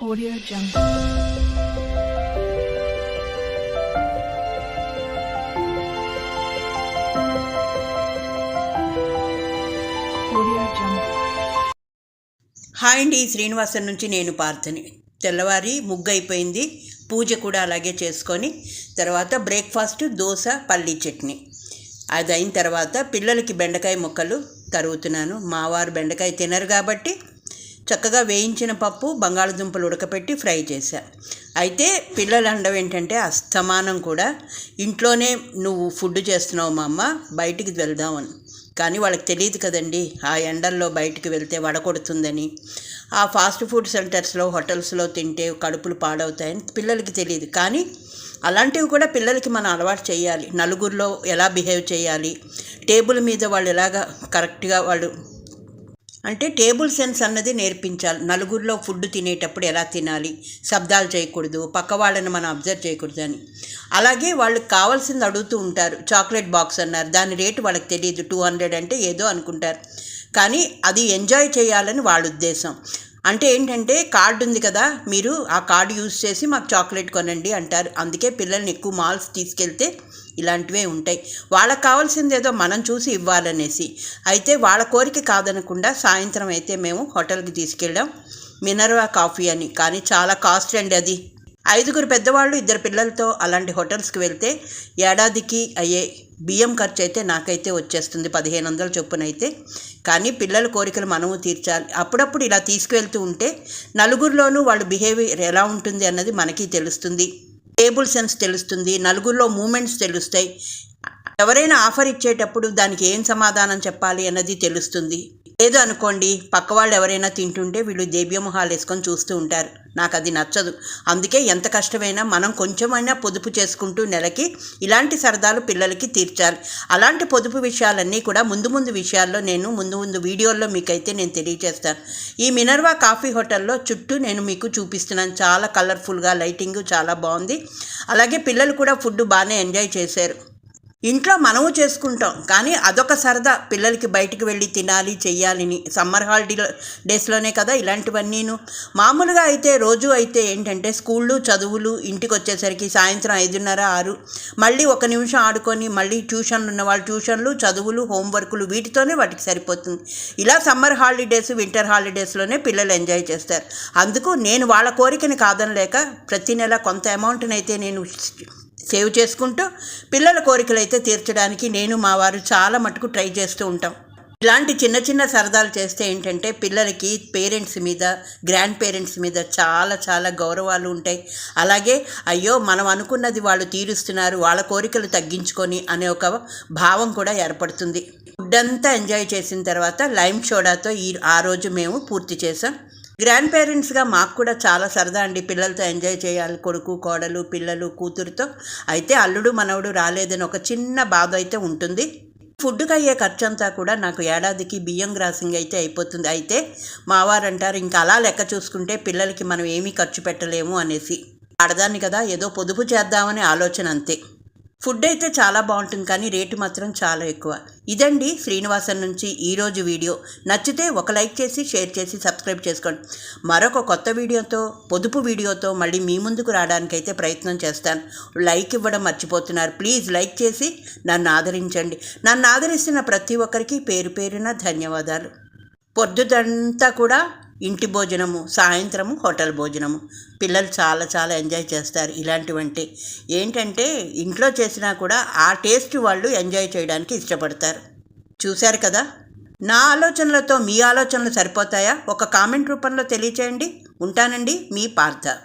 Audio Jungle. Audio Jungle. Hi అండి శ్రీనివాసన్ నుంచి నేను పార్థని తెల్లవారి ముగ్గు అయిపోయింది పూజ కూడా అలాగే చేసుకొని తర్వాత బ్రేక్ఫాస్ట్ దోశ పల్లీ చట్నీ అది అయిన తర్వాత పిల్లలకి బెండకాయ ముక్కలు తరుగుతున్నాను మావారు బెండకాయ తినరు కాబట్టి చక్కగా వేయించిన పప్పు బంగాళదుంపలు ఉడకపెట్టి ఫ్రై చేశా. అయితే పిల్లల అండం ఏంటంటే అస్తమానం కూడా. ఇంట్లోనే నువ్వు ఫుడ్ చేస్తున్నావు మా అమ్మ బయటికి వెళ్దామని కానీ వాళ్ళకి తెలియదు కదండి ఆ ఎండల్లో బయటికి వెళ్తే వడకొడుతుందని ఆ ఫాస్ట్ ఫుడ్ సెంటర్స్లో హోటల్స్లో తింటే కడుపులు పాడవుతాయని పిల్లలకి తెలియదు. కానీ అలాంటివి కూడా పిల్లలకి మనం అలవాటు చేయాలి. నలుగురిలో ఎలా బిహేవ్ చేయాలి? టేబుల్ మీద వాళ్ళు ఎలాగ కరెక్ట్గా వాళ్ళు అంటే టేబుల్ సెన్స్ అన్నది నేర్పించాలి. నలుగురిలో ఫుడ్ తినేటప్పుడు ఎలా తినాలి? శబ్దాలు చేయకూడదు. పక్క వాళ్ళని మనం అబ్జర్వ్ చేయకూడదు అని. అలాగే వాళ్ళకి కావాల్సింది అడుగుతూ ఉంటారు. చాక్లెట్ బాక్స్ అన్నారు. దాని రేటు వాళ్ళకి తెలియదు టూ హండ్రెడ్ అంటే ఏదో అనుకుంటారు. కానీ అది ఎంజాయ్ చేయాలని వాళ్ళ ఉద్దేశం. అంటే ఏంటంటే కార్డు ఉంది కదా మీరు ఆ కార్డు యూజ్ చేసి మాకు చాక్లెట్ కొనండి అంటారు. అందుకే పిల్లల్ని ఎక్కువ మాల్స్ తీసుకెళ్తే ఇలాంటివే ఉంటాయి. వాళ్ళకి కావాల్సింది ఏదో మనం చూసి ఇవ్వాలనేసి. అయితే వాళ్ళ కోరిక కాదనకుండా సాయంత్రం అయితే మేము హోటల్కి తీసుకెళ్ళాం. మినర్వా కాఫీ అని. కానీ చాలా కాస్ట్ అండి అది. ఐదుగురు పెద్దవాళ్ళు ఇద్దరు పిల్లలతో అలాంటి హోటల్స్కి వెళ్తే ఏడాదికి అయ్యే బియ్యం ఖర్చు అయితే నాకైతే వచ్చేస్తుంది పదిహేను వందల చొప్పున అయితే కానీ పిల్లల కోరికలు మనము తీర్చాలి. అప్పుడప్పుడు ఇలా తీసుకువెళ్తూ ఉంటే నలుగురిలోనూ వాళ్ళ బిహేవియర్ ఎలా ఉంటుంది అన్నది మనకి తెలుస్తుంది. టేబుల్ సెన్స్ తెలుస్తుంది నలుగురిలో మూమెంట్స్ తెలుస్తాయి. ఎవరైనా ఆఫర్ ఇచ్చేటప్పుడు దానికి ఏం సమాధానం చెప్పాలి అన్నది తెలుస్తుంది. లేదు అనుకోండి. పక్క వాళ్ళు ఎవరైనా తింటుంటే వీళ్ళు దేవ్యమొహాలు వేసుకొని చూస్తూ ఉంటారు. నాకు అది నచ్చదు. అందుకే ఎంత కష్టమైనా మనం కొంచెమైనా పొదుపు చేసుకుంటూ నెలకి ఇలాంటి సరదాలు పిల్లలకి తీర్చాలి. అలాంటి పొదుపు విషయాలన్నీ కూడా ముందు ముందు విషయాల్లో నేను ముందు ముందు వీడియోల్లో మీకైతే నేను తెలియజేస్తాను ఈ మినర్వా కాఫీ హోటల్లో చుట్టూ నేను మీకు చూపిస్తున్నాను. చాలా కలర్ఫుల్గా లైటింగ్ చాలా బాగుంది. అలాగే పిల్లలు కూడా ఫుడ్ బాగానే ఎంజాయ్ చేశారు. ఇంట్లో మనము చేసుకుంటాం కానీ అదొక సరదా. పిల్లలకి బయటికి వెళ్ళి తినాలి చెయ్యాలని సమ్మర్ హాలిడే డేస్లోనే కదా ఇలాంటివన్నీను. మామూలుగా అయితే రోజు అయితే ఏంటంటే స్కూళ్ళు చదువులు ఇంటికి వచ్చేసరికి సాయంత్రం ఐదున్నర ఆరు. మళ్ళీ ఒక నిమిషం ఆడుకొని మళ్ళీ ట్యూషన్లు ఉన్న వాళ్ళు ట్యూషన్లు చదువులు హోంవర్కులు వీటితోనే వాటికి సరిపోతుంది. ఇలా సమ్మర్ హాలిడేస్ వింటర్ హాలిడేస్లోనే పిల్లలు ఎంజాయ్ చేస్తారు. అందుకు నేను వాళ్ళ కోరికని కాదనలేక ప్రతి నెల కొంత అమౌంట్ని అయితే నేను సేవ్ చేసుకుంటూ పిల్లల కోరికలు అయితే తీర్చడానికి నేను మా వారు చాలా మటుకు ట్రై చేస్తూ ఉంటాం. ఇలాంటి చిన్న చిన్న సరదాలు చేస్తే ఏంటంటే పిల్లలకి పేరెంట్స్ మీద గ్రాండ్ పేరెంట్స్ మీద చాలా చాలా గౌరవాలు ఉంటాయి. అలాగే అయ్యో మనం అనుకున్నది వాళ్ళు తీరుస్తున్నారు వాళ్ళ కోరికలు తగ్గించుకొని అనే ఒక భావం కూడా ఏర్పడుతుంది. ఫుడ్ అంతా ఎంజాయ్ చేసిన తర్వాత లైమ్ సోడాతో ఈ ఆ రోజు మేము పూర్తి చేసాం. గ్రాండ్ పేరెంట్స్గా మాకు కూడా చాలా సరదా అండి. పిల్లలతో ఎంజాయ్ చేయాలి. కొడుకు కోడలు పిల్లలు కూతురుతో. అయితే అల్లుడు మనవడు రాలేదని ఒక చిన్న బాధ అయితే ఉంటుంది. ఫుడ్కి అయ్యే ఖర్చు అంతా కూడా నాకు ఏడాదికి బియ్యం గ్రాసింగ్ అయితే అయిపోతుంది. అయితే మావారు అంటారు ఇంకా అలా లెక్క చూసుకుంటే పిల్లలకి మనం ఏమీ ఖర్చు పెట్టలేము అనేసి. ఆడదాన్ని కదా ఏదో పొదుపు చేద్దామనే ఆలోచన అంతే. ఫుడ్ అయితే చాలా బాగుంటుంది కానీ రేటు మాత్రం చాలా ఎక్కువ. ఇదండి శ్రీనివాసన్ నుంచి ఈరోజు వీడియో. నచ్చితే ఒక లైక్ చేసి షేర్ చేసి సబ్స్క్రైబ్ చేసుకోండి. మరొక కొత్త వీడియోతో పొదుపు వీడియోతో మళ్ళీ మీ ముందుకు రావడానికైతే ప్రయత్నం చేస్తాను. లైక్ ఇవ్వడం మర్చిపోతున్నారు. ప్లీజ్ లైక్ చేసి నన్ను ఆదరించండి. నన్ను ఆదరిస్తున్న ప్రతి ఒక్కరికి పేరు పేరున ధన్యవాదాలు. పొద్దుదంతా కూడా ఇంటి భోజనము సాయంత్రము హోటల్ భోజనము. పిల్లలు చాలా చాలా ఎంజాయ్ చేస్తారు ఇలాంటివంటే. ఏంటంటే ఇంట్లో చేసినా కూడా ఆ టేస్ట్ వాళ్ళు ఎంజాయ్ చేయడానికి ఇష్టపడతారు. చూశారు కదా? నా ఆలోచనలతో మీ ఆలోచనలు సరిపోతాయా? ఒక కామెంట్ రూపంలో తెలియచేయండి. ఉంటానండి మీ పార్థ.